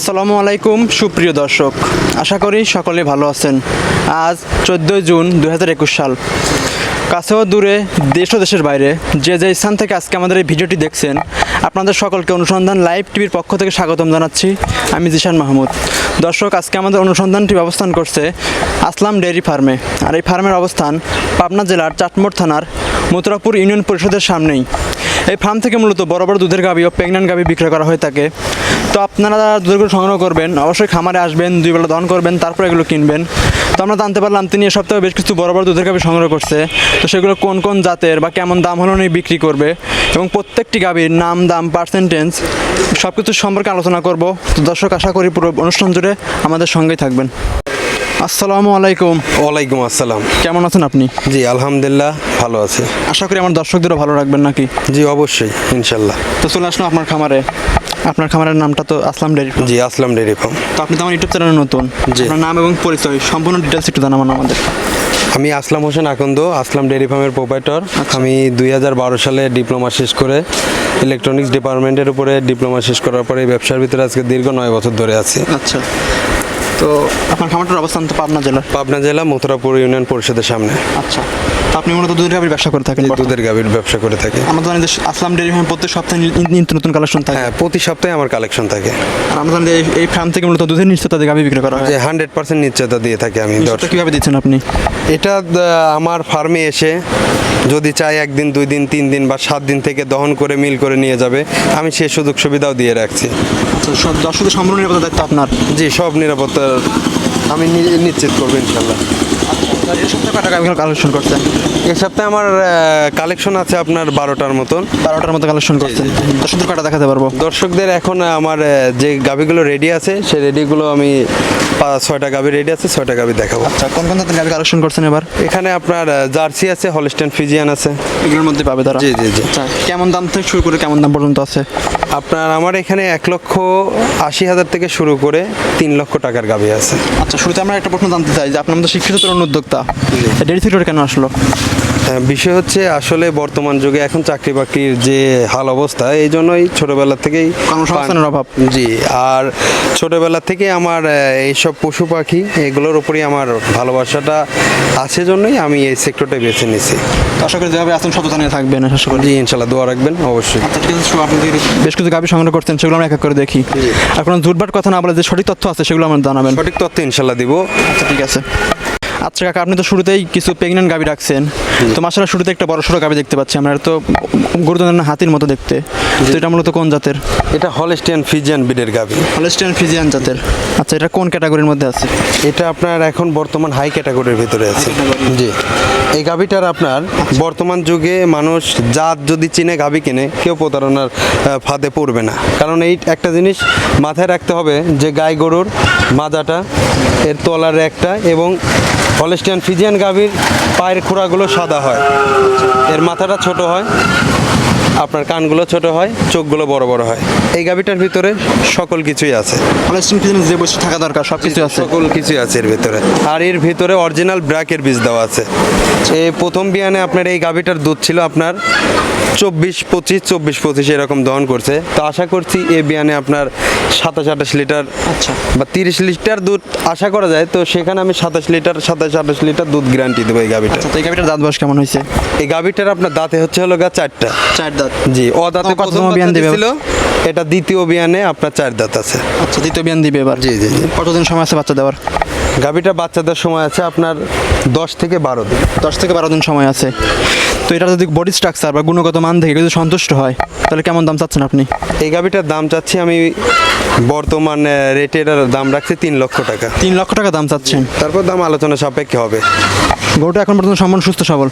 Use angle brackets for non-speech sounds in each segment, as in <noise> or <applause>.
আসসালামু আলাইকুম, সুপ্রিয় দর্শক। আশা করি সকলে ভালো আছেন। আজ চোদ্দোই জুন দু হাজার একুশ সাল। কাছেও দূরে দেশ ও দেশের বাইরে যে যে স্থান থেকে আজকে আমাদের এই ভিডিওটি দেখছেন, আপনাদের সকলকে অনুসন্ধান লাইভ টিভির পক্ষ থেকে স্বাগতম জানাচ্ছি। আমি জিশান মাহমুদ। দর্শক, আজকে আমাদের অনুসন্ধানটি অবস্থান করছে আসলাম ডেয়ারি ফার্মে। আর এই ফার্মের অবস্থান পাবনা জেলার চাটমোড় থানার মথুরাপুর ইউনিয়ন পরিষদের সামনেই। এই ফার্ম থেকে মূলত বড় বড় দুধের গাভি ও প্রেগনেন্ট গাভি বিক্রয় করা হয়ে থাকে। তো আপনারা দুধগুলো সংগ্রহ করবেন অবশ্যই খামারে আসবেন দুই বেলা দহন করবেন তারপর এগুলো কিনবেন। তো আমরা জানতে পারলাম তিনি এ সপ্তাহে বেশ কিছু বড় বড় দুধের গাভি সংগ্রহ করছে। তো সেগুলো কোন কোন জাতের বা কেমন দাম হলো নিয়ে বিক্রি করবে? এবং প্রত্যেকটি গাভির নাম দাম পার্সেন্টেজ সব কিছু সম্পর্কে আলোচনা করব। তো দর্শক আশা করি পুরো অনুষ্ঠান জুড়ে আমাদের সঙ্গেই থাকবেন। আসসালামু আলাইকুম। ওয়ালাইকুম আসসালাম। কেমন আছেন আপনি? জি আলহামদুলিল্লাহ ভালো আছি। আশা করি আমার দর্শকদেরও ভালো রাখবেন নাকি? জি অবশ্যই ইনশাল্লাহ। তো চলে আসলাম আপনার খামারে। আপনার খামারের নামটা তো Aslam dairy ji Aslam dairy farm. তো আপনি তো আমার ইউটিউব চ্যানেলে নতুন। জি। আপনার নাম এবং পরিচয় সম্পূর্ণ ডিটেলস একটু জানাবেন আমাদের। আমি আসলাম হোসেন আকন্দ আসলাম ডেরি ফার্মের প্রোপাইটর আচ্ছা। আমি দুই হাজার বারো সালে ডিপ্লোমা শেষ করে ইলেকট্রনিক্স ডিপার্টমেন্টের উপরে ডিপ্লোমা শেষ করার পরে এই ব্যবসার ভিতরে আজকে দীর্ঘ নয় বছর ধরে আছি। আচ্ছা। তো আপনার খামারটার অবস্থান তো পাবনা জেলা পাবনা জেলা মথুরাপুর ইউনিয়ন পরিষদের সামনে। আচ্ছা। আপনি মূলত দুধের গাভীর ব্যবসা করে থাকেন। দুধের গাভীর ব্যবসা করে থাকি। আমরা জানি আসলাম ডেয়ারি ফার্ম প্রত্যেক সপ্তাহে নিত্য নতুন কালেকশন থাকে। হ্যাঁ প্রতি সপ্তাহে আমার কালেকশন থাকে। আর আমরা জানি এই- ফার্ম থেকে মূলত দুধের নিশ্চয়তা দিয়ে গাভী বিক্রি করা হয়। যে হান্ড্রেড পার্সেন্ট নিশ্চয়তা দিয়ে থাকি আমি কীভাবে দিচ্ছেন আপনি? এটা আমার ফার্মে এসে যদি চাই একদিন দুই দিন তিন দিন বা সাত দিন থেকে দহন করে মিল করে নিয়ে যাবে আমি সে সুযোগ সুবিধাও দিয়ে রাখছি। দর্শকদের সম্পূর্ণ নিরাপত্তা দায়িত্ব আপনার? জি সব নিরাপত্তা আমি নিশ্চিত করব ইনশাল্লাহ। এই সপ্তাহে কটা কালেকশন করছেন? এ সপ্তাহে আমার কালেকশন আছে আপনার বারোটার মতন। বারোটার মতো কালেকশন করছেন। দর্শকদের কটা দেখাতে পারব? দর্শকদের এখন আমার যে গাভিগুলো রেডি আছে সেই রেডিগুলো আমি ছয়টা গাভি রেডি আছে ছয়টা গাভি দেখাবো। আচ্ছা কোন কোন জাতের গাভী কালেকশন করছেন এবার? এখানে আপনার জার্সি আছে হলস্টেন ফিজিয়ান আছে। এগুলোর মধ্যে পাবে তারা? জি, জি, জি। আচ্ছা কেমন দাম থেকে শুরু করে কেমন দাম পর্যন্ত আছে? আপনার আমার এখানে এক লক্ষ আশি হাজার থেকে শুরু করে তিন লক্ষ টাকার গাভি আছে। আচ্ছা শুরুতে আমরা একটা প্রশ্ন জানতে চাই যে আপনার মধ্যে শিক্ষিত তরুণ উদ্যোক্তা ডেরি সেক্টর কেন আসলো? হ্যাঁ, বিষয় হচ্ছে আসলে বর্তমান যুগে এখন চাকরি বাকরির যে হাল অবস্থা এই জন্যই ছোটবেলা থেকেই কর্মসংস্থানের অভাব। জি আর ছোটবেলা থেকে আমার এইসব পশু পাখি এগুলোর উপরই আমার ভালোবাসাটা আছে জন্যই আমি এই সেক্টরটা বেছে নিয়েছি। আশা করি যেভাবে আছেন সততা নিয়ে থাকবেন আশা করি। জি ইনশাল্লাহ দোয়া রাখবেন অবশ্যই। আচ্ছা বেশ কিছু গাভী সংগ্রহ করছেন সেগুলো আমরা এক এক করে দেখি। আর কোনো জুটবাট কথা না বলে যে সঠিক তথ্য আছে সেগুলো আমার জানাবেন। সঠিক তথ্য ইনশাল্লাহ দিব। আচ্ছা ঠিক আছে। আচ্ছা কাকা আপনি তো শুরুতেই কিছু প্রেগনেন্ট গাভী রাখছেন। তো মাসালা শুরুতে একটা বড় সড়ো গাভী দেখতে পাচ্ছি আমরা। তো গুরুত্বপূর্ণ হাতির মতো দেখতে। তো এটা মূলত কোন জাতের? এটা হলস্টিয়ান ফিজিয়ান বিডের গাভি। হলস্টিয়ান ফিজিয়ান জাতের। আচ্ছা এটা কোন ক্যাটাগরির মধ্যে আছে? এটা আপনার এখন বর্তমান হাই ক্যাটাগরির ভিতরে আছে। জি। এই গাভিটার আপনার বর্তমান যুগে মানুষ জাত যদি চিনে গাভি কিনে কেউ প্রতারণার ফাঁদে পড়বে না। কারণ এই একটা জিনিস মাথায় রাখতে হবে যে গাই গরুর মাজাটা এর তলার একটা এবং হলেস্টিয়ান ফিজিয়ান গাভীর পায়ের খোড়াগুলো সাদা হয়। এর মাথাটা ছোট হয়। আপনার কানগুলো ছোট হয় চোখগুলো বড় বড় হয়। এই গাভিটার ভিতরে সকল কিছুই আছে। যে বৈশিষ্ট্য থাকা দরকার? সব কিছু আছে। সকল কিছুই আছে এর ভিতরে। আর এর ভিতরে অরিজিনাল ব্র্যাকের বীজ দেওয়া আছে। এই প্রথম বিয়ানে আপনার এই গাভিটার দুধ ছিল আপনার চব্বিশ পঁচিশ চব্বিশ পঁচিশ এরকম দহন করছে। তো আশা করছি এই বিয়ানে আপনার সাতাশ আঠাশ লিটার আচ্ছা। বা তিরিশ লিটার দুধ আশা করা যায় তো সেখানে আমি সাতাশ লিটার সাতাশ আঠাশ লিটার দুধ গ্যারান্টি দেবো এই গাভিটা আচ্ছা এই গাভীটার দাঁত বয়স কেমন হয়েছে? এই গাভিটার আপনার দাঁতে হচ্ছে হলো গা চারটা। চার দাঁত। জি ও দাঁতে প্রথম বিয়ান দিবে? দিছিল। এটা দ্বিতীয় বিয়ানে আপনার চার দাঁত আছে। আচ্ছা দ্বিতীয় বিয়ান দিবে এবার। জি জি কতদিন সময় আছে বাচ্চা দেওয়ার? গাভিটা বাচ্চাদের সময় আছে আপনার দশ থেকে বারো দিন। দশ থেকে বারো দিন সময় আছে। তো এটা যদি বডি স্ট্রাকচার বা গুণগত মান থেকে যদি সন্তুষ্ট হয় তাহলে কেমন দাম চাচ্ছেন আপনি? এই গাভিটার দাম চাচ্ছি আমি বর্তমান রেটের দাম রাখছি তিন লক্ষ টাকা। তিন লক্ষ টাকা দাম চাচ্ছেন। তারপর দাম আলোচনা সাপেক্ষে হবে। গরুটা এখন পর্যন্ত সম্পূর্ণ সুস্থ সবল?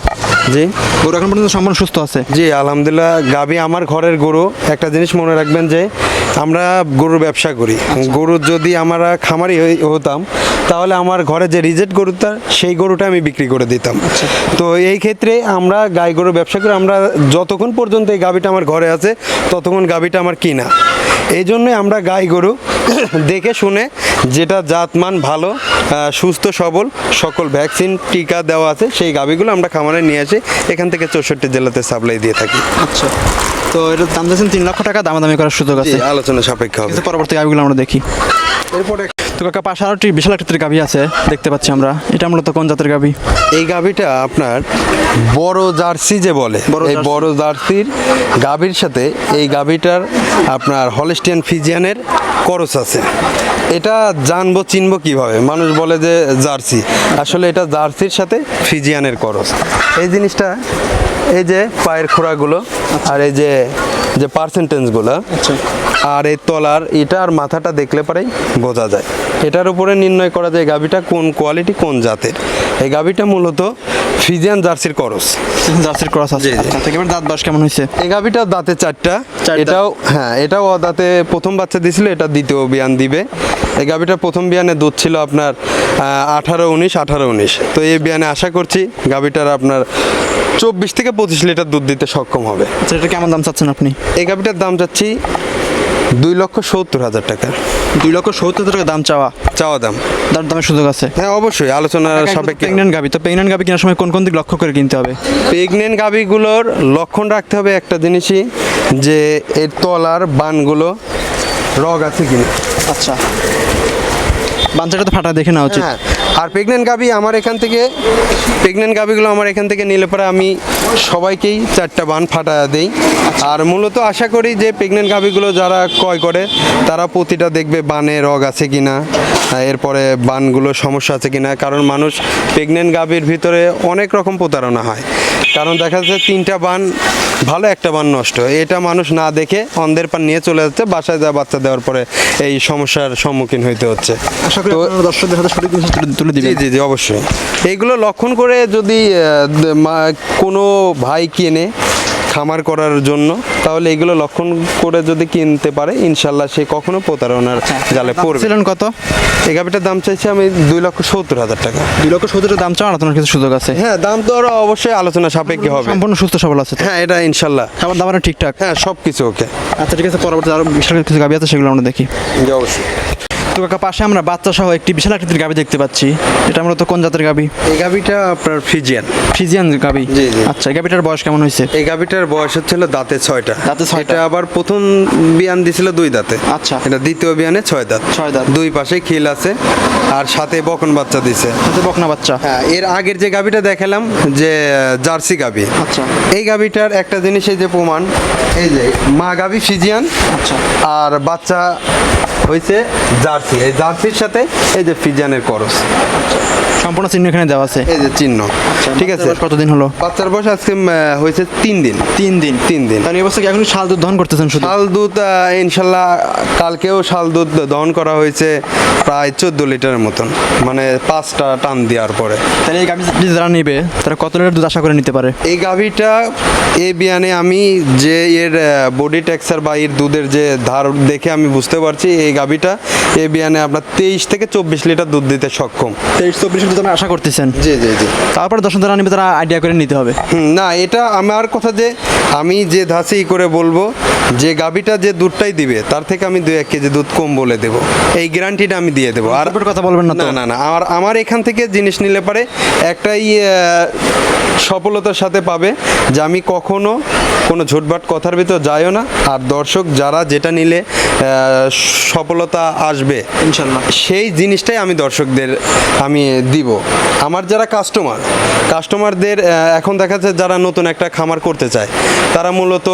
জি। গরু এখন পর্যন্ত সম্পূর্ণ সুস্থ আছে? জি আলহামদুলিল্লাহ। গাভি আমার ঘরের গরু। একটা জিনিস মনে রাখবেন যে আমরা গরুর ব্যবসা করি। গরু যদি আমরা খামারি হতাম তাহলে আমার ঘরে যে রিজেক্ট গরুটা সেই গরুটা আমি বিক্রি করে দিতাম। তো এই ক্ষেত্রে আমরা গাই গরুর ব্যবসা করি। আমরা যতক্ষণ পর্যন্ত এই গাভিটা আমার ঘরে আছে ততক্ষণ গাভিটা আমার কিনা। এই জন্যই আমরা গাই গরু। <coughs> দেখে শুনে যেটা জাতমান ভালো সুস্থ সবল সকল ভ্যাকসিন টিকা দেওয়া আছে। সেই গাভিগুলো আমরা খামারে নিয়ে আসি। এখান থেকে চৌষট্টি জেলাতে সাপ্লাই দিয়ে থাকি। আচ্ছা। তো এটা দাম দিয়েছেন তিন লক্ষ টাকা দামাদামি করার সুযোগ আছে। আলোচনা সাপেক্ষ হবে। পরবর্তী গাভিগুলো আমরা দেখি। এরপরে তো কাকা পাশে আরও একটি বিশাল আকৃতির গাভি আছে দেখতে পাচ্ছি আমরা। এটা মূলত কোন জাতের গাভি? এই গাভিটা আপনার বড় জার্সি যে বলে এই। বড় জার্সির গাভির সাথে এই গাভিটার আপনার হলিস্টিয়ান ফিজিয়ানের করস আছে। এটা জানব চিনবো কীভাবে? মানুষ বলে যে জার্সি। আসলে এটা জার্সির সাথে ফিজিয়ানের করস। এই জিনিসটা এই যে পায়ের খোড়াগুলো আর এই যে যে পার্সেন্টেজগুলো আর এই তলার এটা আর মাথাটা দেখলে পরেই বোঝা যায়। এটার উপরে নির্ণয় করা যায় গাভিটা কোন কোয়ালিটি কোন জাতের। এই গাভিটা মূলত ফিজিয়ান জার্সির করস। জার্সির করস আছে। আচ্ছা এবার দাঁত বাস কেমন হয়েছে? এই গাভিটার দাঁতে চারটা। এটাও হ্যাঁ এটাও দাঁতে প্রথম বাচ্চা দিছিল এটা দ্বিতীয় বিয়ান দিবে। এই গাভিটার প্রথম বিয়ানে দুধ ছিল আপনার আঠারো উনিশ আঠারো উনিশ। তো এই বিয়ানে আশা করছি গাভিটার আপনার চব্বিশ থেকে পঁচিশ লিটার দুধ দিতে সক্ষম হবে। আচ্ছা এটা কেমন দাম চাচ্ছেন আপনি? এই গাভিটার দাম যাচ্ছি দুই লক্ষ সত্তর হাজার টাকা। দুই লক্ষ সত্তর হাজার টাকা দাম চাওয়া? চাওয়া দাম। দাম দামের সুযোগ আছে? হ্যাঁ অবশ্যই। আলোচনার সাপেক্ষে প্রেগনেন্ট গাভি তো প্রেগনেন্ট গাভি কেনার সময় কোন কোন দিক লক্ষ্য করে কিনতে হবে? প্রেগনেন্ট গাভিগুলোর লক্ষণ রাখতে হবে একটা জিনিসই যে এর তলার বানগুলো রগ আছে কিনা। আচ্ছা। বাঞ্চাটা তো ফাটা দেখে নেওয়া উচিত। হ্যাঁ। আর প্রেগনেন্ট গাভি আমার এখান থেকে প্রেগনেন্ট গাভিগুলো আমার এখান থেকে নিলে পরে আমি সবাইকেই চারটা বান ফাটা দেই। আর মূলত আশা করি যে প্রেগনেন্ট গাভিগুলো যারা ক্রয় করে, তারা প্রতিটা দেখবে বানে রগ আছে কি না এরপরে বানগুলো সমস্যা আছে কি না কারণ মানুষ প্রেগনেন্ট গাভির ভিতরে অনেক রকম প্রতারণা হয়। কারণ দেখা যাচ্ছে তিনটা বান ভালো একটা বান নষ্ট। এটা মানুষ না দেখে অন্ধের পান নিয়ে চলে যাচ্ছে বাসায় যা বাচ্চা দেওয়ার পরে এই সমস্যার সম্মুখীন হইতে হচ্ছে। তো- দর্শকদের হাতে সঠিক তুলে- তুলে জি দিবেন। জি জি অবশ্যই। এইগুলো লক্ষণ করে যদি কোনো ভাই কিনে খামার করার জন্য তাহলে এগুলো লক্ষণ করে যদি কিনতে পারে ইনশাল্লাহ সে কখনো প্রতারণার জালে পড়বে। ছিলেন কত? এই গাভিটার দাম চাইছি আমি দুই লক্ষ সত্তর হাজার টাকা। দুই লক্ষ সত্তর দাম চাওয়া আপনার কিছু সুযোগ আছে? হ্যাঁ দাম তো আরও অবশ্যই আলোচনা সাপেক্ষে হবে। সম্পূর্ণ সুস্থ সবল আছে হ্যাঁ এটা ইনশাল্লাহ। খাবার দাবার ঠিকঠাক? হ্যাঁ সব কিছু ওকে। আচ্ছা ঠিক আছে পরবর্তী আরও বিশাল কিছু গাভি আছে সেগুলো আমরা দেখি। অবশ্যই। তো কাকা পাশে আমরা বাচ্চা সহ একটি বিশাল আকৃতির গাভি দেখতে পাচ্ছি। এটা মূলত কোন জাতের গাভি এই গাভিটা আপনার ফিজিয়ান। ফিজিয়ান জি। আচ্ছা এই গাভিটার বয়স কেমন হয়েছে? এই গাভিটার বয়স হচ্ছিল দাঁতে ছয়টা। দাঁতে ছয়টা। আবার প্রথম বিয়ান দিছিল দুই দাঁতে। আচ্ছা। এটা দ্বিতীয় বিয়ানে ছয় দাঁত। ছয় দাঁত। দুই পাশে খিল আছে আর সাথে বকন বাচ্চা দিছে। হাতে বকনা বাচ্চা। হ্যাঁ এর আগের যে গাভিটা দেখালাম যে জার্সি গাভি আচ্ছা। এই গাভিটার একটা জিনিস এই যে প্রমাণ এই যে মা গাভি ফিজিয়ান আচ্ছা। আর বাচ্চা হয়েছে জার্সি। এই জার্সির সাথে এই যে ফিজিয়ানের করস। সম্পূর্ণ চিহ্ন এখানে দেওয়া আছে। এই যে চিহ্ন। ঠিক আছে। কতদিন হলো? বাচ্চার বয়স আজকে হয়েছে তিন দিন। তিন দিন। তিন দিন। তাহলে অবস্থা কি এখন শাল দুধ দহন করতেছেন শুধু? শাল দুধ ইনশাল্লাহ কালকেও শাল দুধ দহন করা হয়েছে প্রায় চোদ্দ লিটারের মতন। মানে পাঁচটা টান দেওয়ার পরে। তাহলে এই গাভি যারা নেবে তারা কত লিটার দুধ আশা করে নিতে পারে? এই গাভিটা এই বিয়ানে আমি যে এর বডি টেক্সচার বা এর দুধের যে ধার দেখে আমি বুঝতে পারছি এই গাভিটা এই বিয়ানে আপনার তেইশ থেকে চব্বিশ লিটার দুধ দিতে সক্ষম। তেইশ চব্বিশ দুধ আশা করতেছেন? জি জি জি। তারপরে দর্শক যারা নেবে তারা আইডিয়া করে নিতে হবে। না এটা আমার কথা যে আমি যে ই করে বলব যে গাভিটা যে দুধটাই দিবে তার থেকে আমি দুই এক কেজি দুধ কম বলে দেব। এই গ্যারান্টিটা আমি দিয়ে দেবো। আর আর কথা বলবেন না না না না আমার আমার এখান থেকে জিনিস নিলে পারে একটাই সফলতার সাথে পাবে যে আমি কখনো কোনো ঝুটবাট কথার ভিতর যাইও না। আর দর্শক যারা যেটা নিলে সফলতা আসবে ইনশাল্লাহ। সেই জিনিসটাই আমি দর্শকদের আমি দিব। আমার যারা কাস্টমার কাস্টমারদের এখন দেখা যাচ্ছে যারা নতুন একটা খামার করতে চায় তারা মূলত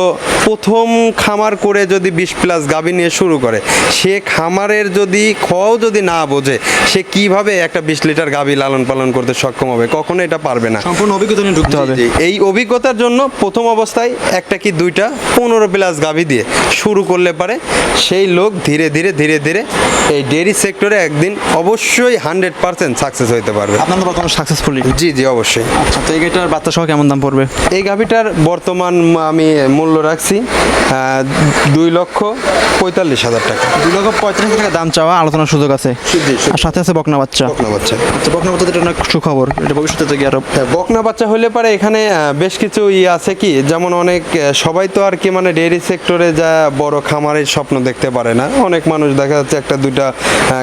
প্রথম খামার করে যদি বিশ প্লাস গাভী নিয়ে শুরু করে সে খামারের যদি খও যদি না বোঝে সে কীভাবে একটা বিশ লিটার গাভী লালন পালন করতে সক্ষম হবে? কখনো এটা পারবে না। সম্পূর্ণ অভিজ্ঞতা নিয়ে ঢুকতে হবে। এই অভিজ্ঞতার জন্য প্রথম অবস্থায় একটা কি দুইটা পনেরো প্লাস গাভী দিয়ে শুরু করলে পারে সেই লোক ধীরে ধীরে ধীরে ধীরে এই ডেয়ারি সেক্টরে একদিন অবশ্যই হান্ড্রেড পার্সেন্ট সাকসেস হইতে পারবে। আপনার বর্তমানে সাকসেসফুলি জি জি অবশ্যই। আচ্ছা তো এই গাড়িটার বাচ্চা সহ কেমন দাম পড়বে? এই গাভীটার বর্তমান আমি মূল্য রাখছি দুই লক্ষ পঁয়তাল্লিশ হাজার টাকা। দুই লক্ষ পঁয়ত্রিশ টাকা দাম চাওয়া আলোচনার সুযোগ আছে। আর সাথে আছে বকনা বাচ্চা। বকনা বাচ্চা। আচ্ছা বকনা বাচ্চা এটা অনেক সুখবর? এটা ভবিষ্যতে তো আরও হ্যাঁ, বকনা বাচ্চা হলে পারে এখানে বেশ কিছু ই আছে কি যেমন অনেক সবাই তো আর কি মানে ডেয়ারি সেক্টরে যা বড় খামারের স্বপ্ন দেখতে পারে না। অনেক মানুষ দেখা যাচ্ছে একটা দুইটা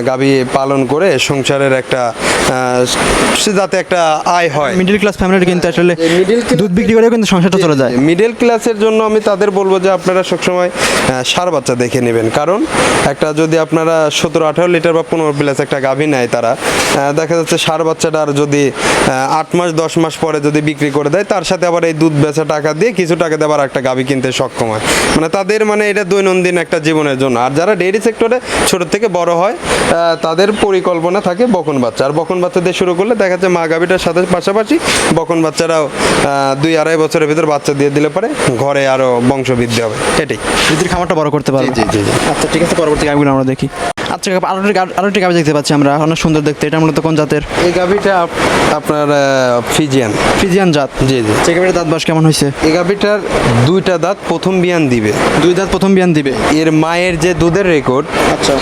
গাভী পালন করে সংসারের একটা যাতে একটা আয় হয়। মিডিল ক্লাস ফ্যামিলির কিন্তু আসলে দুধ বিক্রি করেও কিন্তু সংসারটা চলে যায়। মিডল ক্লাসের জন্য আমি তাদের বলব যে আপনারা সবসময় ষাঁড় বাচ্চা দেখে নেবেন। কারণ একটা যদি আপনারা সতেরো আঠারো লিটার বা পনেরো প্লাস একটা গাভী নেয় তারা দেখা যাচ্ছে ষাঁড় বাচ্চাটার যদি আট মাস দশ মাস পরে যদি বিক্রি করে দেয় তার সাথে আবার এই দুধ বেচা টাকা দিয়ে কিছু টাকা দিয়ে আবার একটা গাভী কিনতে সক্ষম হয়। মানে তাদের মানে এটা দৈনন্দিন একটা জীবনের জন্য। আর যারা ডেইরি সেক্টরে ছোট থেকে বড় হয় তাদের পরিকল্পনা থাকে বকন বাচ্চা। আর বকন বাচ্চা দিয়ে শুরু করলে দেখা যাচ্ছে মা গাভীটার সাথে পাশাপাশি বকন বাচ্চারাও আহ, দুই আড়াই বছরের ভিতর বাচ্চা দিয়ে দিলে পরে ঘরে আরও বংশ বৃদ্ধি হবে। এটাই। খামারটা বড় করতে পারবে। জি, জি, জি। আচ্ছা ঠিক আছে পরবর্তী গাভিগুলো আমরা দেখি। আচ্ছা আরও একটি গাভি দেখতে পাচ্ছি আমরা। অনেক সুন্দর দেখতে। এটা মূলত কোন জাতের? এই গাভীটা আপনার ফিজিয়ান। ফিজিয়ান জাত? জি জি। সে গাভিটার দাঁত বয়স কেমন হয়েছে? এই গাভীটার দুইটা দাঁত প্রথম বিয়ান দিবে। দুই দাঁত প্রথম বিয়ান দিবে? এর মায়ের যে দুধের রেকর্ড আচ্ছা।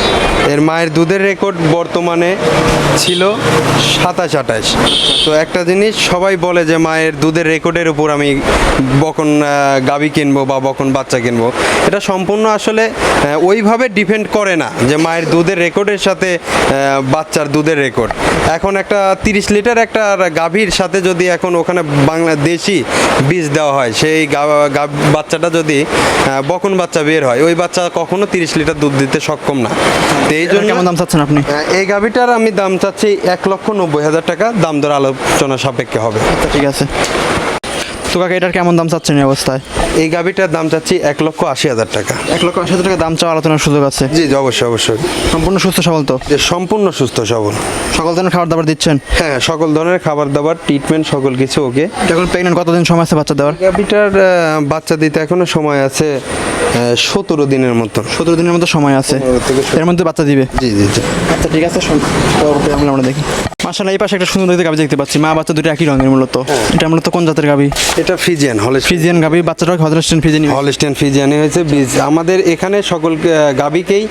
এর মায়ের দুধের রেকর্ড বর্তমানে ছিল সাতাশ আঠাশ। তো একটা জিনিস সবাই বলে যে মায়ের দুধের রেকর্ডের উপর আমি বকন গাভী কিনবো বা বকন বাচ্চা কিনবো। এটা সম্পূর্ণ আসলে ওইভাবে ডিপেন্ড করে না যে মায়ের দুধের রেকর্ডের সাথে বাচ্চার দুধের রেকর্ড। এখন একটা তিরিশ লিটার একটা গাভীর সাথে যদি এখন ওখানে বাংলাদেশি বীজ দেওয়া হয় সেই বাচ্চাটা যদি বকন বাচ্চা বের হয় ওই বাচ্চা কখনো তিরিশ লিটার দুধ দিতে সক্ষম না। তো এই জন্য কেমন দাম চাচ্ছেন আপনি? এই গাভীটার আমি দাম চাচ্ছি এক লক্ষ নব্বই হাজার টাকা দাম দর আলোচনা সাপেক্ষে হবে। আচ্ছা ঠিক আছে। তো কাকা এটার কেমন দাম চাচ্ছেন এই অবস্থায়? এই গাভিটার দাম চাচ্ছি এক লক্ষ আশি হাজার টাকা। এক লক্ষ আশি হাজার টাকা দাম চাওয়া আলোচনার সুযোগ আছে? জি জি অবশ্যই অবশ্যই। সম্পূর্ণ সুস্থ সবল তো? যে সম্পূর্ণ সুস্থ সবল। সকল ধরনের খাবার দাবার দিচ্ছেন? হ্যাঁ সকল ধরনের খাবার দাবার ট্রিটমেন্ট সকল কিছু ওকে এখন প্রেগনেন্ট কতদিন সময় আছে বাচ্চা দেওয়ার? গাভিটার বাচ্চা দিতে এখনও সময় আছে সতেরো দিনের মতো। সতেরো দিনের মতো সময় আছে। এর মধ্যে বাচ্চা দিবে? জি জি জি। আচ্ছা ঠিক আছে আমরা দেখি। মাসাল্লাহ এই পাশে একটা সুন্দর দেখতে গাবি দেখতে পাচ্ছি। মা বাচ্চা দুটো একই রঙের মূলত। এটা মূলত কোন জাতের গাবি? এটা ফিজিয়ান হলে ফ্রিজিয়ান গাবি বাচ্চাটা হজরেস্টেন ফ্রিজিয়ান হলস্টেন ফিজিয়ানি হয়েছে। বীজ আমাদের এখানে সকল আহ, গাভীকেই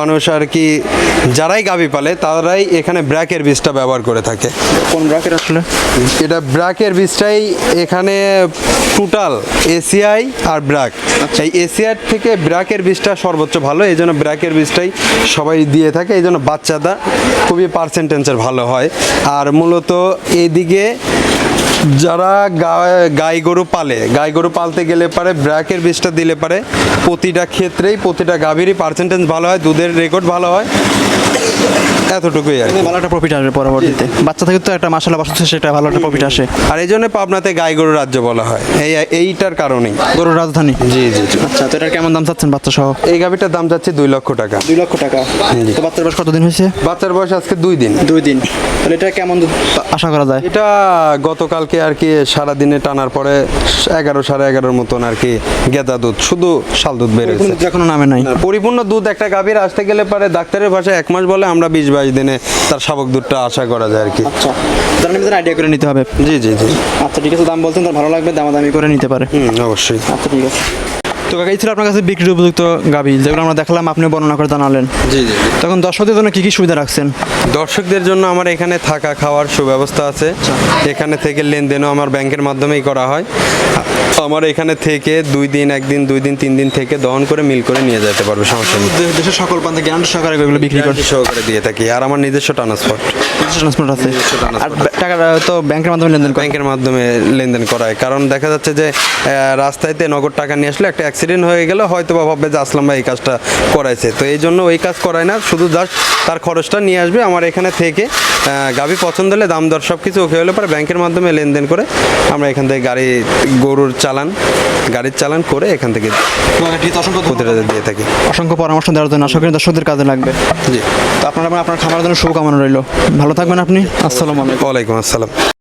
মানুষ আর কি যারাই গাভী পালে তারাই এখানে ব্র্যাকের বীজটা ব্যবহার করে থাকে। কোন ব্র্যাকের আসলে? এটা ব্র্যাকের বীজটাই এখানে টোটাল এসিআই আর ব্র্যাক। এই এসিআর থেকে ব্র্যাকের বীজটা সর্বোচ্চ ভালো এই জন্য ব্র্যাকের বীজটাই সবাই দিয়ে থাকে এই জন্য বাচ্চাটা খুবই পার্সেন্টেন্সের ভালো হয়। আর মূলত এদিকে যারা গাই গরু পালে, গাই গরু পালতে গেলে পারে, ব্র্যাকের বীজটা দিলে পারে, প্রতিটা ক্ষেত্রেই প্রতিটা গাভীরই পার্সেন্টেজ ভালো হয়, দুধের রেকর্ড ভালো হয়। এতটুকুই আর ভালো একটা প্রফিট আসবে পরবর্তীতে। বাচ্চা থেকে তো একটা মাসালা বাচ্চা সেটা ভালো একটা প্রফিট আসে। আর এই জন্য পাবনাতে গাই গরু রাজ্য বলা হয়। এই এইটার কারণেই। গরুর রাজধানী? জি জি আচ্ছা তো এটার কেমন দাম চাচ্ছেন বাচ্চা সহ এই গাভিটার দাম যাচ্ছে দুই লক্ষ টাকা। দুই লক্ষ টাকা। তো বাচ্চার বয়স কতদিন হয়েছে? বাচ্চার বয়স আজকে দুই দিন। দুই দিন। তাহলে এটা কেমন আশা করা যায়? এটা গতকালকে আর কি সারা দিনে টানার পরে এগারো সাড়ে এগারোর মতন আর কি গেদা দুধ শুধু শাল দুধ বের হয়েছে। দুধ এখনও নামে নাই। পরিপূর্ণ দুধ একটা গাভীর আসতে গেলে পারে ডাক্তারের ভাষায় এক মাস বলে আমরা বিশ বাইশ দিনে তার শাবক দুধটা আশা করা যায় আর কি। আচ্ছা। তার আইডিয়া করে নিতে হবে? জি জি জি। আচ্ছা ঠিক আছে দাম বলছেন তার ভালো লাগবে দামাদামি করে নিতে পারে। হুম অবশ্যই। আচ্ছা ঠিক আছে। তো কাকা এই ছিল আপনার কাছে বিক্রির উপযুক্ত গাভি যেগুলো আমরা দেখলাম আপনি বর্ণনা করে জানালেন জি জি তখন দর্শকদের জন্য কি কি সুবিধা রাখছেন? দর্শকদের জন্য আমার এখানে থাকা খাওয়ার সুব্যবস্থা আছে। এখানে থেকে লেনদেনও আমার ব্যাংকের মাধ্যমেই করা হয়। আমার এখানে থেকে দুই দিন একদিন দুই দিন তিন দিন থেকে দহন করে মিল করে নিয়ে যেতে পারবে সমস্যা নেই। দেশের সকল প্রান্তে গ্যারান্টি সহকারে এগুলো বিক্রি করে সহকারে দিয়ে থাকি আর আমার নিজস্ব ট্রান্সপোর্ট ট্রান্সপোর্ট আছে। আর টাকা তো ব্যাংকের মাধ্যমে লেনদেন করে। ব্যাংকের মাধ্যমে লেনদেন করায় কারণ দেখা যাচ্ছে যে রাস্তায়তে নগদ টাকা নিয়ে আসলে একটা অ্যাক্সিডেন্ট হয়ে গেলে হয়তো বা ভাববে যে আসলাম ভাই এই কাজটা করাইছে। তো এই জন্য ওই কাজ করায় না শুধু জাস্ট তার খরচটা নিয়ে আসবে। আমার এখানে থেকে গাভি পছন্দ হলে দাম দর সব কিছু ওকে হলে পরে ব্যাংকের মাধ্যমে লেনদেন করে আমরা এখান থেকে গাড়ি গরুর চালান গাড়ির চালান করে এখান থেকে। দিয়ে থাকি। অসংখ্য পরামর্শ দেওয়ার জন্য আশা করি দর্শকদের কাজে লাগবে। জি। তো আপনারা আপনার খামার জন্য শুভকামনা রইল। ভালো থাকবেন আপনি। আসসালামু আলাইকুম। ওয়ালাইকুম আসসালাম।